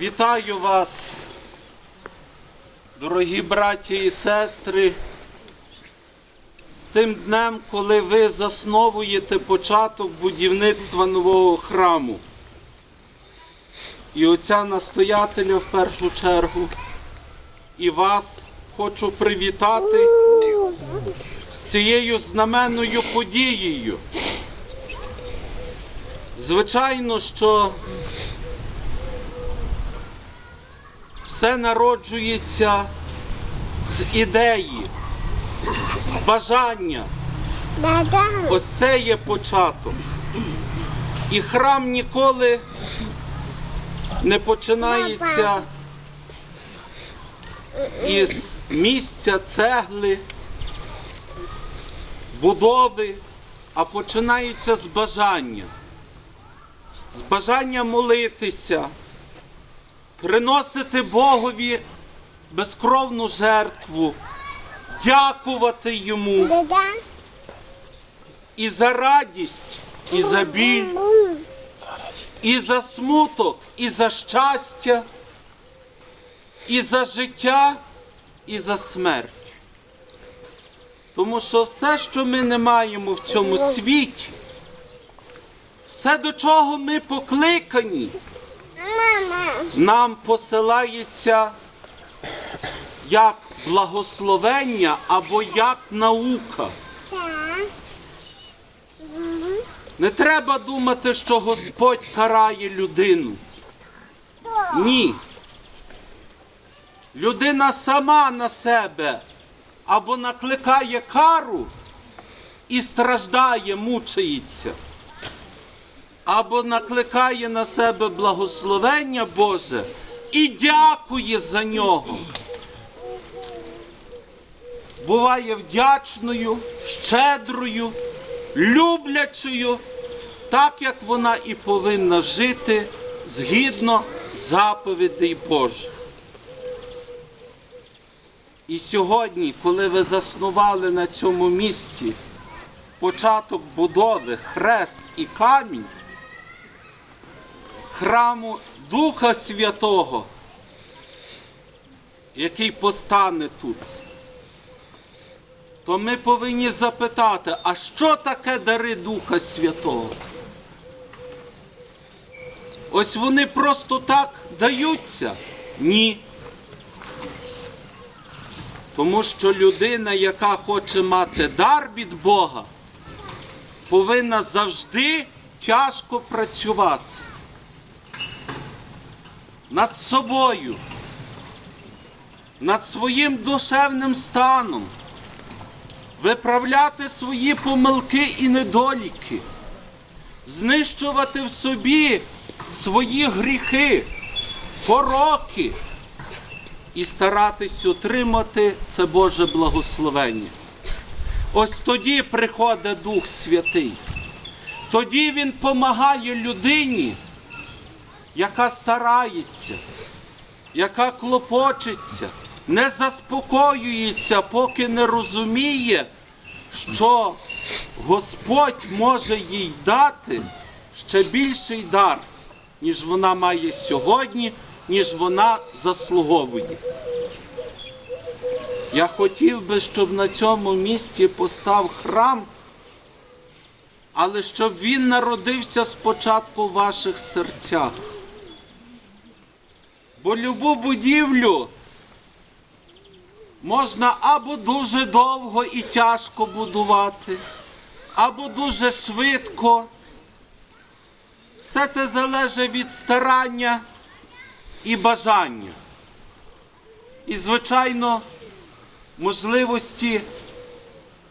Вітаю вас, дорогі браті і сестри, з тим днем, коли ви засновуєте початок будівництва нового храму. І отця настоятеля в першу чергу, і вас хочу привітати з цією знаменною подією. Звичайно, що все народжується з ідеї, з бажання. Ось це є початок. І храм ніколи не починається із місця цегли, будови, а починається з бажання. З бажання молитися, приносити Богові безкровну жертву, дякувати йому і за радість, і за біль, і за смуток, і за щастя, і за життя, і за смерть. Тому що все, що ми не маємо в цьому світі, все, до чого ми покликані. Нам посилається як благословення або як наука. Не треба думати, що Господь карає людину. Ні. Людина сама на себе або накликає кару і страждає, мучається, або накликає на себе благословення Боже і дякує за нього. Буває вдячною, щедрою, люблячою, так як вона і повинна жити згідно заповідей Божих. І сьогодні, коли ви заснували на цьому місці початок будови, хрест і камінь, храму Духа Святого, який постане тут, то ми повинні запитати, а що таке дари Духа Святого? Ось вони просто так даються? Ні. Тому що людина, яка хоче мати дар від Бога, повинна завжди тяжко працювати над собою, над своїм душевним станом, виправляти свої помилки і недоліки, знищувати в собі свої гріхи, пороки і старатись отримати це Боже благословення. Ось тоді приходить Дух Святий. Тоді Він допомагає людині, яка старається, яка клопочеться, не заспокоюється, поки не розуміє, що Господь може їй дати ще більший дар, ніж вона має сьогодні, ніж вона заслуговує. Я хотів би, щоб на цьому місці постав храм, але щоб він народився спочатку в ваших серцях. Бо любу будівлю можна або дуже довго і тяжко будувати, або дуже швидко. Все це залежить від старання і бажання. І, звичайно, можливості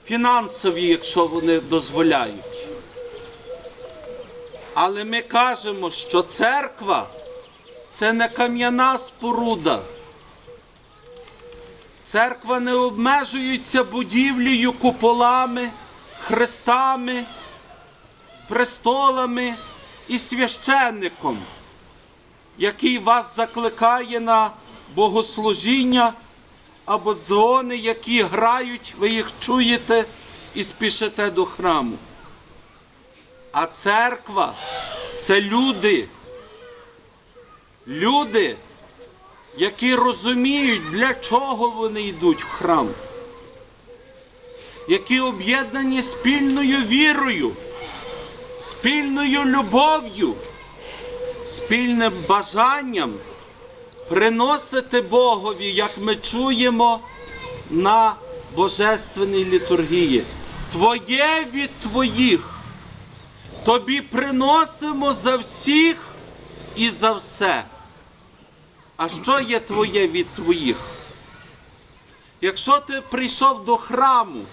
фінансові, якщо вони дозволяють. Але ми кажемо, що церква це не кам'яна споруда. Церква не обмежується будівлею, куполами, хрестами, престолами і священником, який вас закликає на богослужіння або дзвони, які грають, ви їх чуєте і спішите до храму. А церква це люди, Люди, які розуміють, для чого вони йдуть в храм, які об'єднані спільною вірою, спільною любов'ю, спільним бажанням приносити Богові, як ми чуємо на божественній літургії. Твоє від твоїх. Тобі приносимо за всіх і за все. А що є твоє від твоїх? Якщо ти прийшов до храму,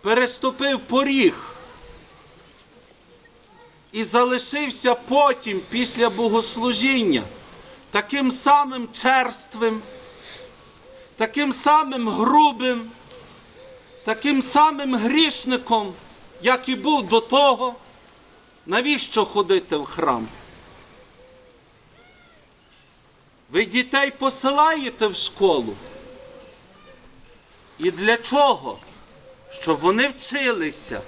переступив поріг і залишився потім після богослужіння таким самим черствим, таким самим грубим, таким самим грішником, як і був до того, навіщо ходити в храм? Ви дітей посилаєте в школу. І для чого? Щоб вони вчилися.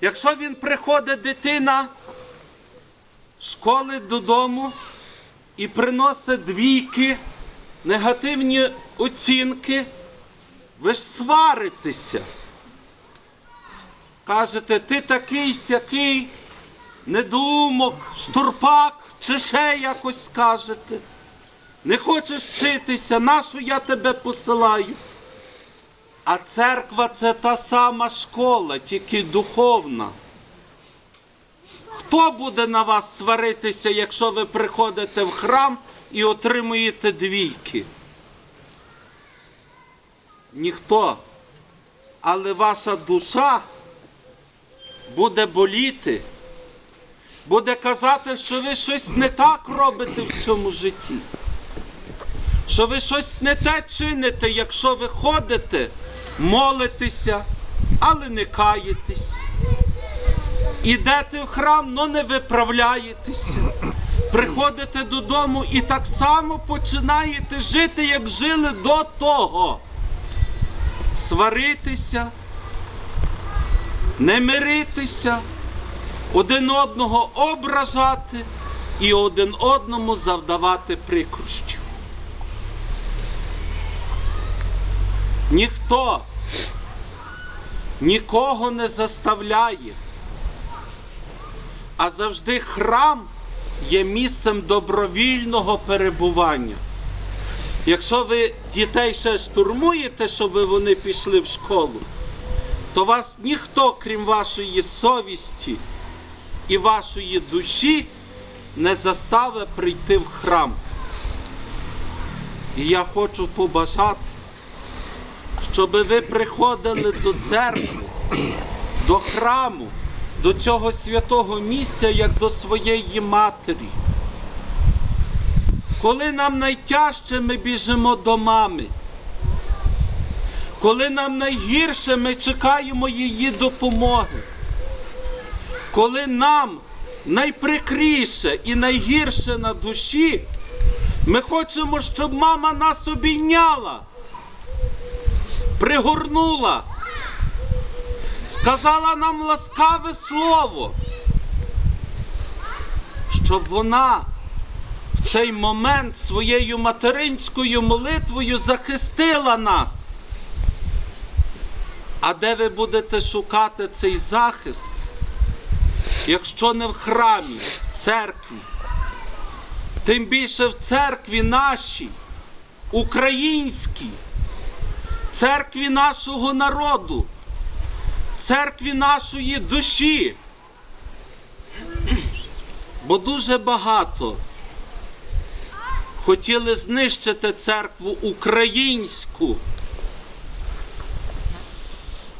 Якщо він приходить дитина з школи додому і приносить двійки, негативні оцінки, ви ж сваритеся. Кажете, ти такий сякий, недоумок, штурпак, чи ще якось скажете. Не хочеш вчитися, нащо я тебе посилаю? А церква це та сама школа, тільки духовна. Хто буде на вас сваритися, якщо ви приходите в храм і отримуєте двійки? Ніхто. Але ваша душа буде боліти, буде казати, що ви щось не так робите в цьому житті. Що ви щось не те чините, якщо ви ходите, молитеся, але не каєтесь. Ідете в храм, але не виправляєтеся. Приходите додому і так само починаєте жити, як жили до того. Сваритися, не миритися, один одного ображати і один одному завдавати прикрощів. Ніхто нікого не заставляє, а завжди храм є місцем добровільного перебування. Якщо ви дітей ще штурмуєте, щоб вони пішли в школу, то вас ніхто, крім вашої совісті і вашої душі, не заставить прийти в храм. І я хочу побажати, щоб ви приходили до церкви, до храму, до цього святого місця, як до своєї матері. Коли нам найтяжче, ми біжимо до мами. Коли нам найгірше, ми чекаємо її допомоги. Коли нам найприкріше і найгірше на душі, ми хочемо, щоб мама нас обійняла, пригорнула, сказала нам ласкаве слово, щоб вона в цей момент своєю материнською молитвою захистила нас. А де ви будете шукати цей захист, якщо не в храмі, в церкві? Тим більше в церкві нашій, українській, церкві нашого народу, церкві нашої душі. Бо дуже багато хотіли знищити церкву українську.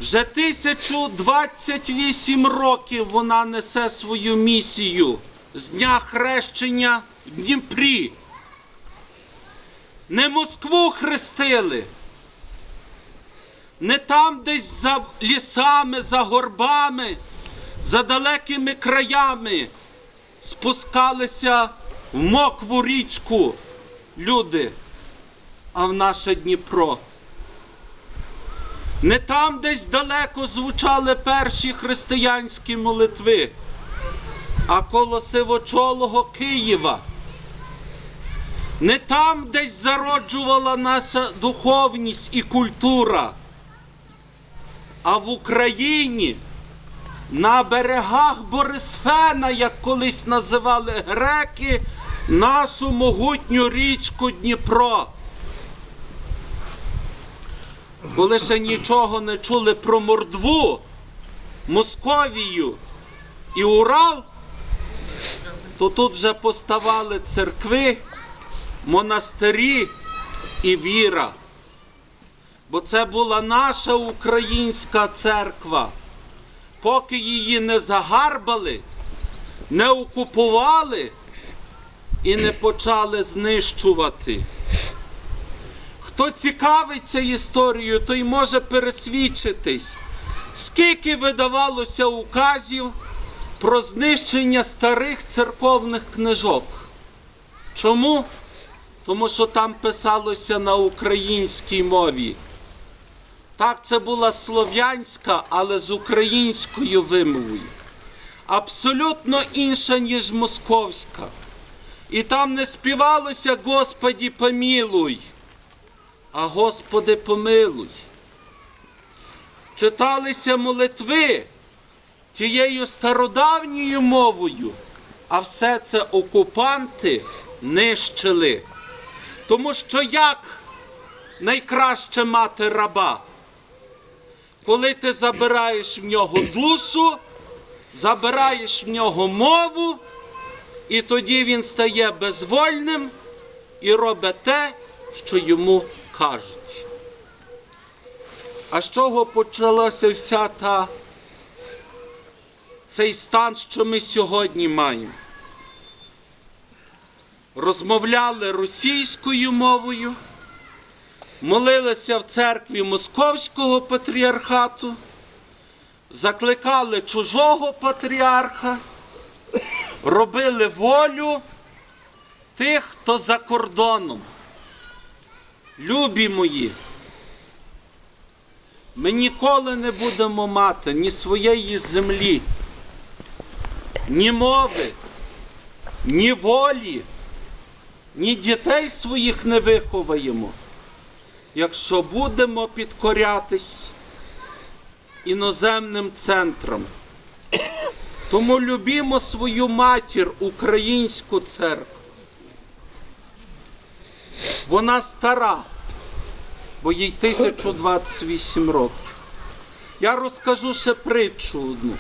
Вже 1028 років вона несе свою місію з дня хрещення в Дніпрі. Не Москву хрестили, не там десь за лісами, за горбами, за далекими краями спускалися в мокву річку люди, а в наше Дніпро. Не там десь далеко звучали перші християнські молитви, а коло сивочолого Києва. Не там десь зароджувала наша духовність і культура, а в Україні на берегах Борисфена, як колись називали греки, нашу могутню річку Дніпро. Коли ще нічого не чули про Мордву, Московію і Урал, то тут вже поставали церкви, монастирі і віра. Бо це була наша українська церква. Поки її не загарбали, не окупували і не почали знищувати. Хто цікавиться історією, той може пересвідчитись, скільки видавалося указів про знищення старих церковних книжок. Чому? Тому що там писалося на українській мові. Так, це була слов'янська, але з українською вимовою. Абсолютно інша, ніж московська. І там не співалося Господі помілуй, а Господи помилуй. Читалися молитви тією стародавньою мовою, а все це окупанти нищили. Тому що як найкраще мати раба? Коли ти забираєш в нього душу, забираєш в нього мову, і тоді він стає безвольним і робить те, що йому кажуть. А з чого почалася вся та цей стан, що ми сьогодні маємо? Розмовляли російською мовою, молилися в церкві Московського патріархату, закликали чужого патріарха, робили волю тих, хто за кордоном. Любі мої, ми ніколи не будемо мати ні своєї землі, ні мови, ні волі, ні дітей своїх не виховаємо, якщо будемо підкорятись іноземним центрам. Тому любімо свою матір, українську церкву. Вона стара, бо їй 1028 років. Я розкажу ще притчу одну.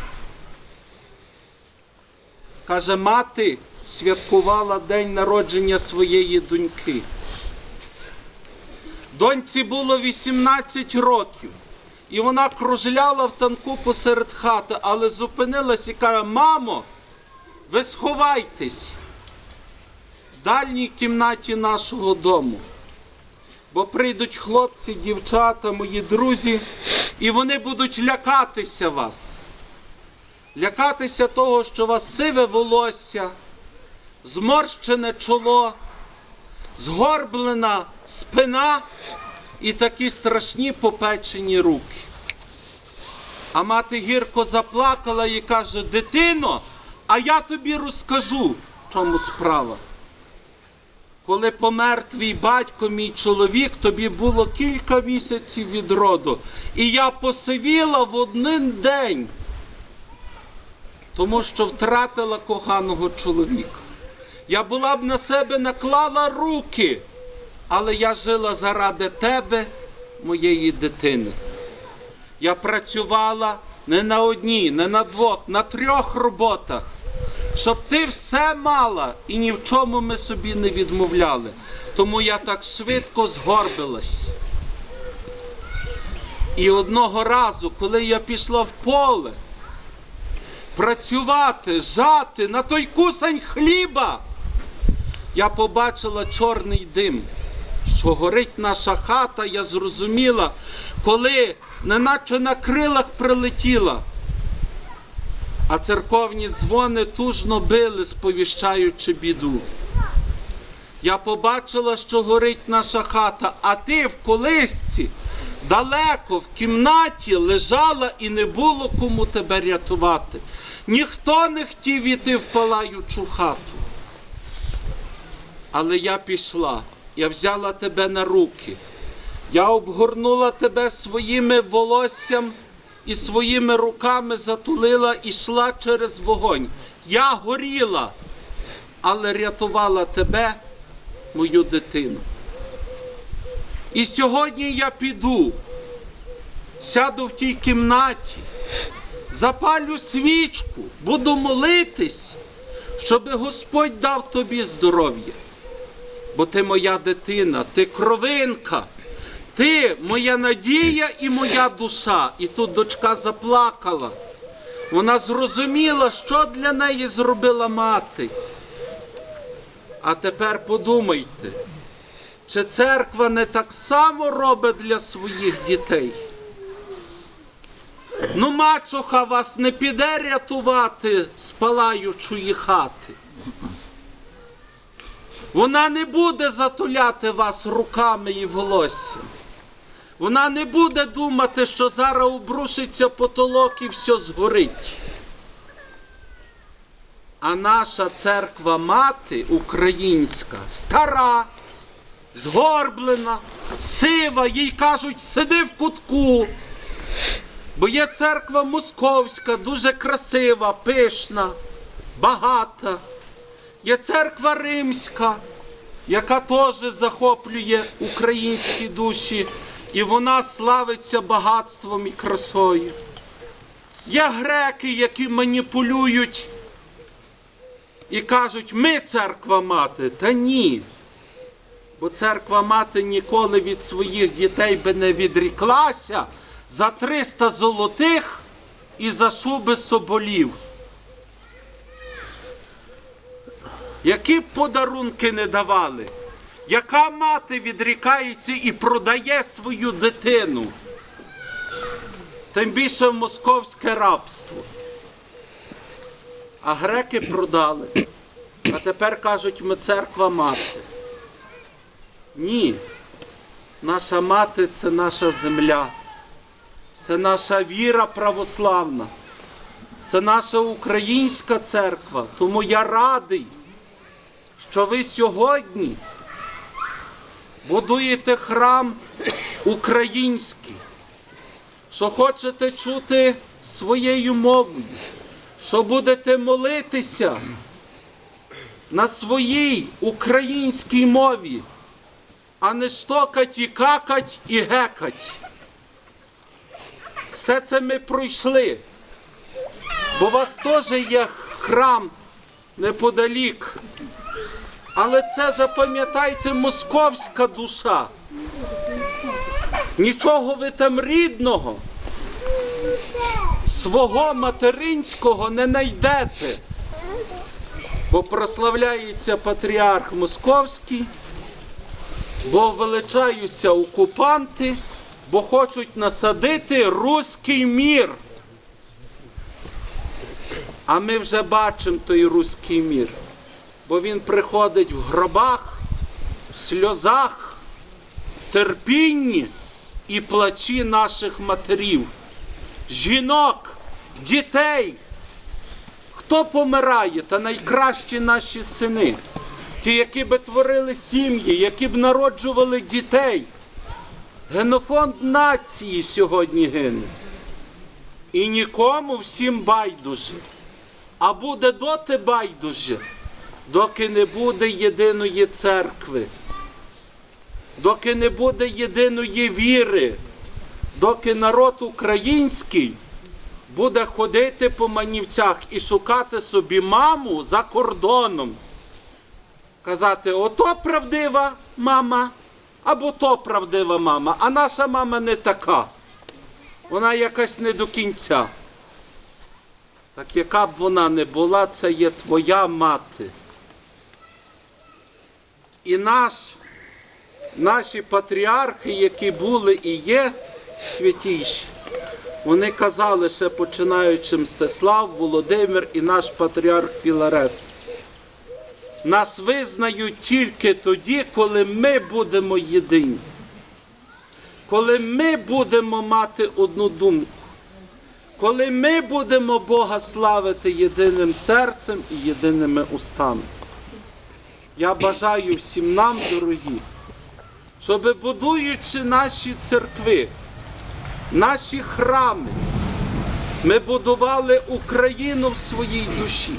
Каже, мати святкувала день народження своєї доньки. Доньці було 18 років. І вона кружляла в танку посеред хати, але зупинилась і каже: Мамо, ви сховайтесь дальній кімнаті нашого дому. Бо прийдуть хлопці, дівчата, мої друзі, і вони будуть лякатися вас. Лякатися того, що у вас сиве волосся, зморщене чоло, згорблена спина і такі страшні попечені руки. А мати гірко заплакала і каже: Дитино, а я тобі розкажу, в чому справа. Коли помер твій батько, мій чоловік, тобі було кілька місяців від роду. І я посивіла в один день, тому що втратила коханого чоловіка. Я була б на себе наклала руки, але я жила заради тебе, моєї дитини. Я працювала не на одній, не на двох, на трьох роботах, щоб ти все мала і ні в чому ми собі не відмовляли. Тому я так швидко згорбилась. І одного разу, коли я пішла в поле працювати, жати на той кусень хліба, я побачила чорний дим, що горить наша хата, я зрозуміла, коли неначе на крилах прилетіла. А церковні дзвони тужно били, сповіщаючи біду. Я побачила, що горить наша хата, а ти в колисці далеко в кімнаті лежала і не було кому тебе рятувати. Ніхто не хотів іти в палаючу хату. Але я пішла, я взяла тебе на руки, я обгорнула тебе своїми волоссям і своїми руками затулила і йшла через вогонь. Я горіла, але рятувала тебе, мою дитину. І сьогодні я піду, сяду в тій кімнаті, запалю свічку, буду молитись, щоб Господь дав тобі здоров'я. Бо ти моя дитина, ти кровинка, ти моя надія і моя душа. І тут дочка заплакала. Вона зрозуміла, що для неї зробила мати. А тепер подумайте, чи церква не так само робить для своїх дітей? Ну, мачуха вас не піде рятувати з палаючої хати. Вона не буде затуляти вас руками і волоссям. Вона не буде думати, що зараз обрушиться потолок і все згорить. А наша церква мати українська, стара, згорблена, сива, їй кажуть, сиди в кутку. Бо є церква московська, дуже красива, пишна, багата. Є церква римська, яка теж захоплює українські душі, і вона славиться багатством і красою. Є греки, які маніпулюють і кажуть, ми церква мати. Та ні. Бо церква мати ніколи від своїх дітей би не відріклася за 300 золотих і за шуби соболів. Які б подарунки не давали, яка мати відрікається і продає свою дитину? Тим більше в московське рабство. А греки продали. А тепер кажуть, ми церква мати. Ні. Наша мати це наша земля. Це наша віра православна. Це наша українська церква. Тому я радий, що ви сьогодні будуєте храм український, що хочете чути своєю мовою, що будете молитися на своїй українській мові, а не штокать і какать і гекать. Все це ми пройшли. Бо у вас теж є храм неподалік. Але це запам'ятайте московська душа. Нічого ви там рідного, свого материнського не знайдете. Бо прославляється патріарх Московський, бо величаються окупанти, бо хочуть насадити руський мір. А ми вже бачимо той руський мір, бо він приходить в гробах, в сльозах, в терпінні і плачі наших матерів, жінок, дітей. Хто помирає, та найкращі наші сини, ті, які би творили сім'ї, які б народжували дітей. Генофонд нації сьогодні гине. І нікому всім байдуже. А буде доти байдуже, доки не буде єдиної церкви, доки не буде єдиної віри, доки народ український буде ходити по манівцях і шукати собі маму за кордоном. Казати, ото правдива мама, або то правдива мама, а наша мама не така. Вона якась не до кінця. Так яка б вона не була, це є твоя мати. І наш, наші патріархи, які були і є святіші, вони казали, ще починаючи Мстислав, Володимир і наш патріарх Філарет. Нас визнають тільки тоді, коли ми будемо єдині. коли ми будемо мати одну думку, коли ми будемо Бога славити єдиним серцем і єдиними устами. Я бажаю всім нам, дорогі, щоб будуючи наші церкви, наші храми, ми будували Україну в своїй душі,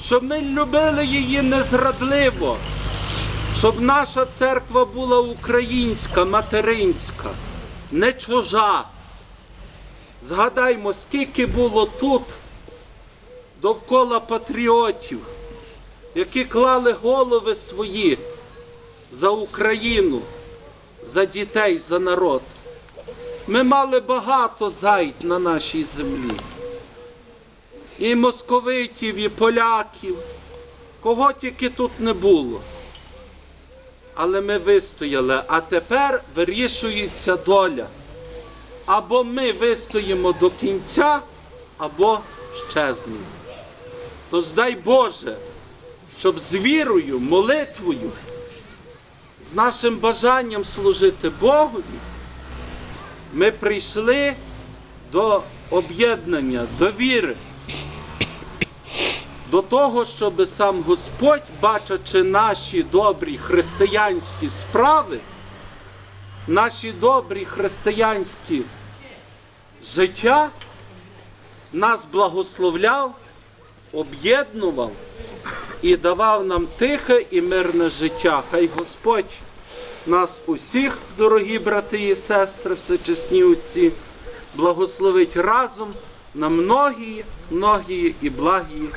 щоб ми любили її незрадливо, щоб наша церква була українська, материнська, не чужа. Згадаймо, скільки було тут довкола патріотів, які клали голови свої за Україну, за дітей, за народ. Ми мали багато зайд на нашій землі. І московитів, і поляків, кого тільки тут не було. Але ми вистояли, а тепер вирішується доля. Або ми вистоїмо до кінця, або щезнемо. Тож дай Боже, щоб з вірою, молитвою, з нашим бажанням служити Богові, ми прийшли до об'єднання, до віри, до того, щоб сам Господь, бачачи наші добрі християнські справи, наші добрі християнські життя, нас благословляв, об'єднував і давав нам тихе і мирне життя. Хай Господь нас усіх, дорогі брати і сестри, всечесні отці, благословить разом на многії, многії і благії